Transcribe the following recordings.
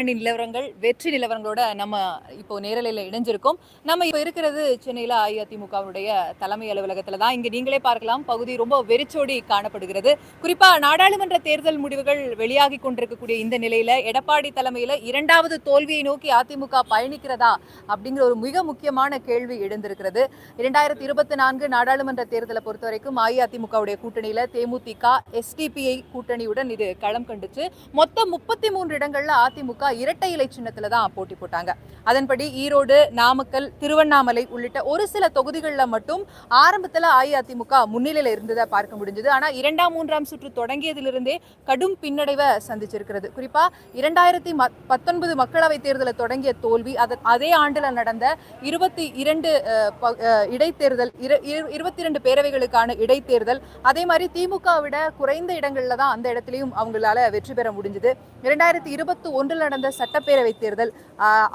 கூட்டணி நிலவரங்கள் வெற்றி நிலவரங்களோட நம்ம இப்போ நேரலையில் இணைஞ்சிருக்கோம். நம்ம இப்போ இருக்கிறது சென்னையில் அஇஅதிமுகவுடைய தலைமை அலுவலகத்தில் தான். இங்கே நீங்களே பார்க்கலாம். பகுதி ரொம்ப வெறிச்சோடி காணப்படுகிறது. குறிப்பாக நாடாளுமன்ற தேர்தல் முடிவுகள் வெளியாகி கொண்டிருக்கக்கூடிய இந்த நிலையில் எடப்பாடி தலைமையில் இரண்டாவது தோல்வியை நோக்கி அதிமுக பயணிக்கிறதா அப்படிங்கிற ஒரு மிக முக்கியமான கேள்வி எழுந்திருக்கிறது. இரண்டாயிரத்தி இருபத்தி நான்கு நாடாளுமன்ற தேர்தலை பொறுத்த வரைக்கும் அஇஅதிமுகவுடைய கூட்டணியில் தேமுதிக எஸ்டிபிஐ கூட்டணியுடன் இது களம் கண்டுச்சு. மொத்தம் முப்பத்தி மூன்று இடங்களில் அதிமுக இரட்டை இலை சின்னத்தில் தான் போட்டி போட்டாங்க. அதன்படி ஈரோடு நாமக்கல் திருவண்ணாமலை உள்ளிட்ட ஒரு சில தொகுதிகளில் மட்டும் ஆரம்பத்துல அஇஅதிமுக முன்னிலையில் இருந்ததை பார்க்க முடிஞ்சது. ஆனால் இரண்டாம் மூன்றாம் சுற்று தொடங்கியதிலிருந்தே கடும் பின்னடைவை சந்திச்சிருக்கிறது. குறிப்பாக இரண்டாயிரத்தி பத்தொன்பது மக்களவை தேர்தலை தொடங்கிய தோல்வி அதன் அதே ஆண்டுல நடந்த இருபத்தி இரண்டு இடைத்தேர்தல் இரு- இருபத்தி இரண்டு பேரவைகளுக்கான இடைத்தேர்தல் அதே மாதிரி திமுக விட குறைந்த இடங்களில் தான் அந்த இடத்துலயும் அவங்களால வெற்றி பெற முடிஞ்சது. இரண்டாயிரத்தி இருபத்தி ஒன்றில் நடந்த சட்டப்பேரவை தேர்தல்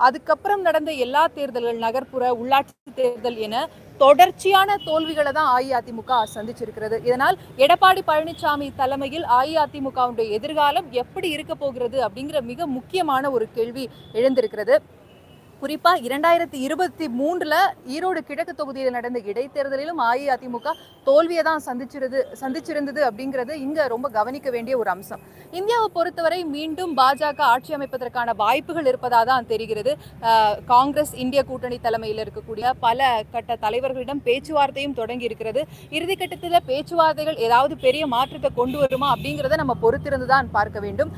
அதுக்கப்புறம் நடந்த எல்லா தேர்தல்கள் நகர்ப்புற உள்ளாட்சி தேர்தல் என தொடர்ச்சியான தோல்விகளை தான் அஇஅதிமுக சந்திச்சிருக்கிறது. இதனால் எடப்பாடி பழனிசாமி தலைமையில் அஇஅதிமுகவுடைய எதிர்காலம் எப்படி இருக்க போகிறது அப்படிங்கிற மிக முக்கியமான ஒரு கேள்வி எழுந்திருக்கிறது. குறிப்பாக இரண்டாயிரத்தி இருபத்தி மூன்றில் ஈரோடு கிழக்கு தொகுதியில் நடந்த இடைத்தேர்தலிலும் அஇஅதிமுக தோல்வியை தான் சந்திச்சிருது சந்திச்சிருந்தது அப்படிங்கிறது இங்கே ரொம்ப கவனிக்க வேண்டிய ஒரு அம்சம். இந்தியாவை பொறுத்தவரை மீண்டும் பாஜக ஆட்சி அமைப்பதற்கான வாய்ப்புகள் இருப்பதாக தான் தெரிகிறது. காங்கிரஸ் இந்திய கூட்டணி தலைமையில் இருக்கக்கூடிய பல கட்ட தலைவர்களிடம் பேச்சுவார்த்தையும் தொடங்கி இருக்கிறது. இறுதிக்கட்டத்தில் பேச்சுவார்த்தைகள் ஏதாவது பெரிய மாற்றத்தை கொண்டு வருமா அப்படிங்கிறத நம்ம பொறுத்திருந்து தான் பார்க்க வேண்டும்.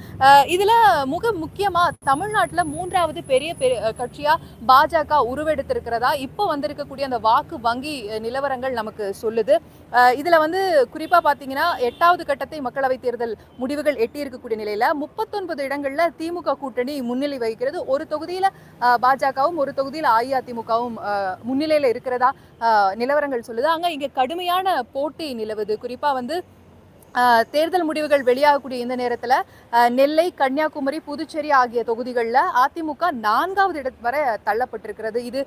இதில் மிக முக தமிழ்நாட்டில் மூன்றாவது பெரிய பெரிய கட்சியா பாஜக உருவெடுத்திருக்கிறதா இப்போ வந்திருக்கக்கூடிய அந்த வாக்கு வங்கி நிலவரங்கள் நமக்கு சொல்லுது. இதில் வந்து குறிப்பாக பார்த்தீங்கன்னா எட்டாவது கட்டத்தை மக்களவைத் தேர்தல் முடிவுகள் எட்டியிருக்கக்கூடிய நிலையில் முப்பத்தொன்பது இடங்களில் திமுக கூட்டணி முன்னிலை வகிக்கிறது. ஒரு தொகுதியில் பாஜகவும் ஒரு தொகுதியில் அஇஅதிமுகவும் முன்னிலையில் இருக்கிறதா நிலவரங்கள் சொல்லுது. அங்கே இங்கே கடுமையான போட்டி நிலவுது. குறிப்பாக வந்து தேர்தல் முடிவுகள் வெளியாகக்கூடிய இந்த நேரத்தில் நெல்லை கன்னியாகுமரி புதுச்சேரி ஆகிய தொகுதிகளில் அதிமுக நான்காவது இடம் வரை தள்ளப்பட்டிருக்கிறது. இது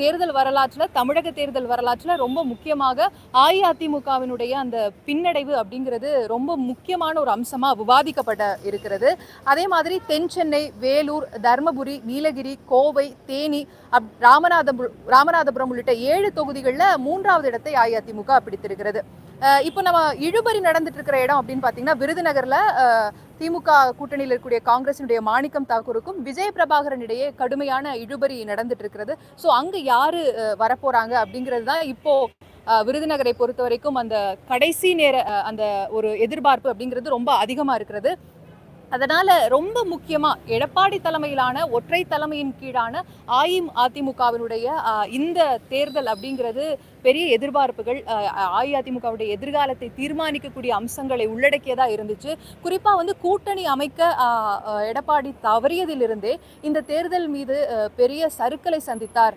தேர்தல் வரலாற்றில் தமிழக தேர்தல் வரலாற்றில் ரொம்ப முக்கியமாக அஇஅதிமுகவினுடைய அந்த பின்னடைவு அப்படிங்கிறது ரொம்ப முக்கியமான ஒரு அம்சமாக விவாதிக்கப்பட இருக்கிறது. அதே மாதிரி தென் சென்னை வேலூர் தர்மபுரி நீலகிரி கோவை தேனி அப் ராமநாதபுரம் ராமநாதபுரம் உள்ளிட்ட ஏழு தொகுதிகளில் மூன்றாவது இடத்தை அஇஅதிமுக பிடித்திருக்கிறது. இப்போ நம்ம இழுபறி நடந்துட்டு இருக்கிற இடம் அப்படின்னு பார்த்தீங்கன்னா விருதுநகரில் திமுக கூட்டணியில் இருக்கக்கூடிய காங்கிரசினுடைய மாணிக்கம் தாக்கூருக்கும் விஜய பிரபாகரன் இடையே கடுமையான இழுபறி நடந்துட்டு இருக்கிறது. ஸோ அங்கே யாரு வரப்போறாங்க அப்படிங்கிறது தான் இப்போ விருதுநகரை பொறுத்த வரைக்கும் அந்த கடைசி நேர அந்த ஒரு எதிர்பார்ப்பு அப்படிங்கிறது ரொம்ப அதிகமாக இருக்கிறது. அதனால ரொம்ப முக்கியமா எடப்பாடி தலைமையிலான ஒற்றை தலைமையின் கீழான அஇஅதிமுகவினுடைய இந்த தேர்தல் அப்படிங்கிறது பெரிய எதிர்பார்ப்புகள் அஇஅதிமுகவுடைய எதிர்காலத்தை தீர்மானிக்கக்கூடிய அம்சங்களை உள்ளடக்கியதாக இருந்துச்சு. குறிப்பாக வந்து கூட்டணி அமைக்க எடப்பாடி தவறியதிலிருந்தே இந்த தேர்தல் மீது பெரிய சறுக்கலை சந்தித்தார்.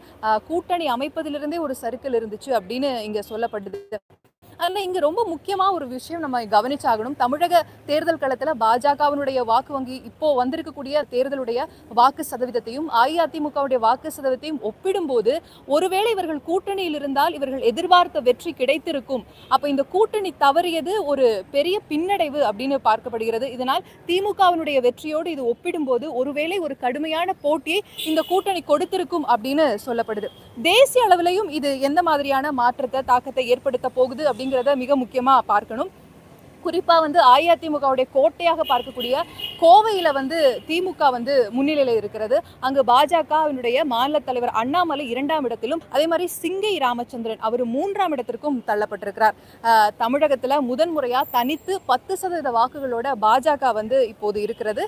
கூட்டணி அமைப்பதிலிருந்தே ஒரு சறுக்கல் இருந்துச்சு அப்படின்னு இங்கே சொல்லப்படுது. அதில் இங்கே ரொம்ப முக்கியமாக ஒரு விஷயம் நம்ம கவனிச்சாகணும். தமிழக தேர்தல் களத்தில் பாஜகவினுடைய வாக்கு வங்கி இப்போ வந்திருக்கக்கூடிய தேர்தலுடைய வாக்கு சதவீதத்தையும் அஇஅதிமுகவுடைய வாக்கு சதவீதத்தையும் ஒப்பிடும்போது ஒருவேளை இவர்கள் கூட்டணியில் இருந்தால் இவர்கள் எதிர்பார்த்த வெற்றி கிடைத்திருக்கும். அப்போ இந்த கூட்டணி தவறியது ஒரு பெரிய பின்னடைவு அப்படின்னு பார்க்கப்படுகிறது. இதனால் திமுகவினுடைய வெற்றியோடு இது ஒப்பிடும்போது ஒருவேளை ஒரு கடுமையான போட்டியை இந்த கூட்டணி கொடுத்திருக்கும் அப்படின்னு சொல்லப்படுது. தேசிய அளவிலையும் இது எந்த மாதிரியான மாற்றத்தை தாக்கத்தை ஏற்படுத்த போகுது அப்படிங்கிறத மிக முக்கியமா பார்க்கணும். குறிப்பாக வந்து அஇஅதிமுகவுடைய கோட்டையாக பார்க்கக்கூடிய கோவையில் வந்து திமுக வந்து முன்னிலையில் இருக்கிறது. அங்கு பாஜகவினுடைய மாநில தலைவர் அண்ணாமலை இரண்டாம் இடத்திலும் அதே மாதிரி சிங்கை ராமச்சந்திரன் அவர் மூன்றாம் இடத்திற்கும் தள்ளப்பட்டிருக்கிறார். தமிழகத்தில் முதன்முறையாக தனித்து பத்து சதவீத வாக்குகளோட பாஜக வந்து இப்போது இருக்கிறது.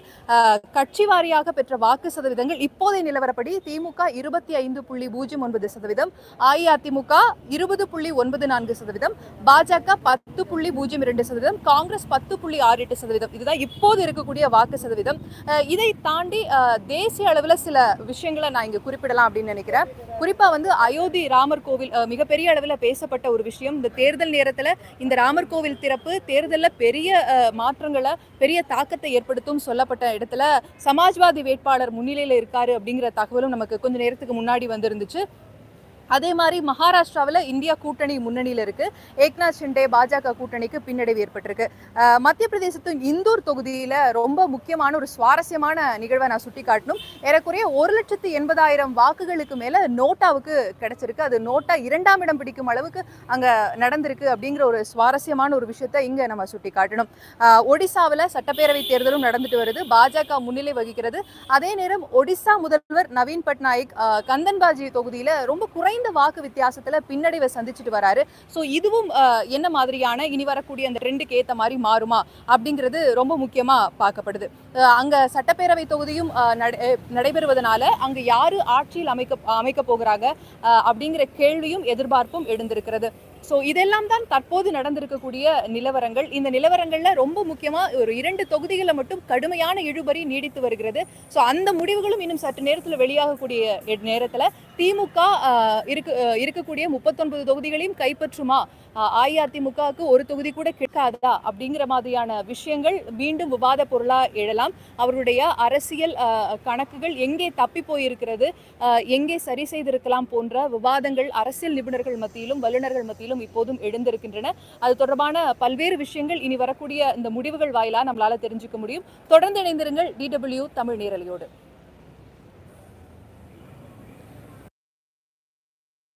கட்சி வாரியாக பெற்ற வாக்கு சதவீதங்கள் இப்போதைய நிலவரப்படி திமுக இருபத்தி ஐந்து புள்ளி பூஜ்ஜியம் ஒன்பது சதவீதம் அஇஅதிமுக இருபது புள்ளி ஒன்பது நான்கு சதவீதம் பாஜக பத்து புள்ளி பூஜ்ஜியம் இரண்டு சதவீதம் காங்கிரஸ் பத்து புள்ளி ஆறு எட்டு சதவீதம். இதுதான் இப்போது இருக்கக்கூடிய வாக்கு சதவீதம். இதை தாண்டி தேசிய அளவில் சில விஷயங்களை நான் இங்கே குறிப்பிடலாம் அப்படின்னு நினைக்கிறேன். குறிப்பாக வந்து அயோத்தி ராமர் கோவில் மிகப்பெரிய அளவில் பேசப்பட்ட ஒரு விஷயம். இந்த தேர்தல் நேரத்தில் இந்த ராமர் கோவில் திறப்பு தேர்தலில் பெரிய மாற்றங்களை பெரிய தாக்கத்தை ஏற்படுத்தும் சொல்லப்பட்ட இடத்துல சமாஜ்வாதி வேட்பாளர் முன்னிலையில் இருக்காரு அப்படிங்கிற தகவலும் நமக்கு கொஞ்ச நேரத்துக்கு முன்னாடி வந்திருந்துச்சு. அதே மாதிரி மகாராஷ்டிராவில் இந்தியா கூட்டணி முன்னணியில் இருக்கு. ஏக்நாத் ஷிண்டே பாஜக கூட்டணிக்கு பின்னடைவு ஏற்பட்டிருக்கு. மத்திய பிரதேசத்தின் இந்தூர் தொகுதியில் ரொம்ப முக்கியமான ஒரு சுவாரஸ்யமான நிகழ்வை நான் சுட்டி காட்டணும் ஏறக்குறைய ஒரு லட்சத்து எண்பதாயிரம் வாக்குகளுக்கு மேலே நோட்டாவுக்கு கிடைச்சிருக்கு. அது நோட்டா இரண்டாம் இடம் பிடிக்கும் அளவுக்கு அங்கே நடந்திருக்கு அப்படிங்கிற ஒரு சுவாரஸ்யமான ஒரு விஷயத்தை இங்கே நம்ம சுட்டி காட்டணும் ஒடிசாவில் சட்டப்பேரவை தேர்தலும் நடந்துட்டு வருது. பாஜக முன்னிலை வகிக்கிறது. அதே நேரம் ஒடிசா முதல்வர் நவீன் பட்நாயக் கந்தன்பாஜி தொகுதியில் ரொம்ப குறைந்த வாக்கு வித்தியாசத்தில் பின்னடைவை சந்திச்சுட்டு வராரு. ஸோ இதுவும் அஹ், என்ன மாதிரியான இனி வரக்கூடிய அந்த ட்ரெண்டுக்கு ஏற்ற மாதிரி மாறுமா அப்படிங்கிறது ரொம்ப முக்கியமாக பார்க்கப்படுது. அஹ், அங்க சட்டப்பேரவை தொகுதியும் அஹ், நடைபெறுவதனால அங்க யாரு ஆட்சியில் அமைக்க அமைக்க போகிறாங்க அஹ், அப்படிங்கிற கேள்வியும் எதிர்பார்ப்பும் எழுந்திருக்கிறது. ஸோ இதெல்லாம் தான் தற்போது நடந்திருக்கக்கூடிய நிலவரங்கள். இந்த நிலவரங்களில் ரொம்ப முக்கியமாக ஒரு இரண்டு தொகுதிகளில் மட்டும் கடுமையான இழுபறி நீடித்து வருகிறது. ஸோ அந்த முடிவுகளும் இன்னும் சற்று நேரத்தில் வெளியாகக்கூடிய நேரத்தில் திமுக இருக்கு இருக்கக்கூடிய முப்பத்தொன்பது தொகுதிகளையும் கைப்பற்றுமா? அஇஅதிமுகவுக்கு ஒரு தொகுதி கூட கிடைக்காதா? அப்படிங்கிற மாதிரியான விஷயங்கள் மீண்டும் விவாத பொருளாக எழலாம். அவருடைய அரசியல் கணக்குகள் எங்கே தப்பி போயிருக்கிறது எங்கே சரி செய்திருக்கலாம் போன்ற விவாதங்கள் அரசியல் நிபுணர்கள் மத்தியிலும் வல்லுநர்கள் மத்தியிலும் இப்போதும் எழுந்திருக்கின்றன. அது தொடர்பான பல்வேறு விஷயங்கள் இனி வரக்கூடிய இந்த முடிவுகள் வாயிலா நம்மளால தெரிஞ்சுக்க முடியும். தொடர்ந்து இணைந்திருங்கள். டிடபிள்யூ தமிழ் நேரலையோடு.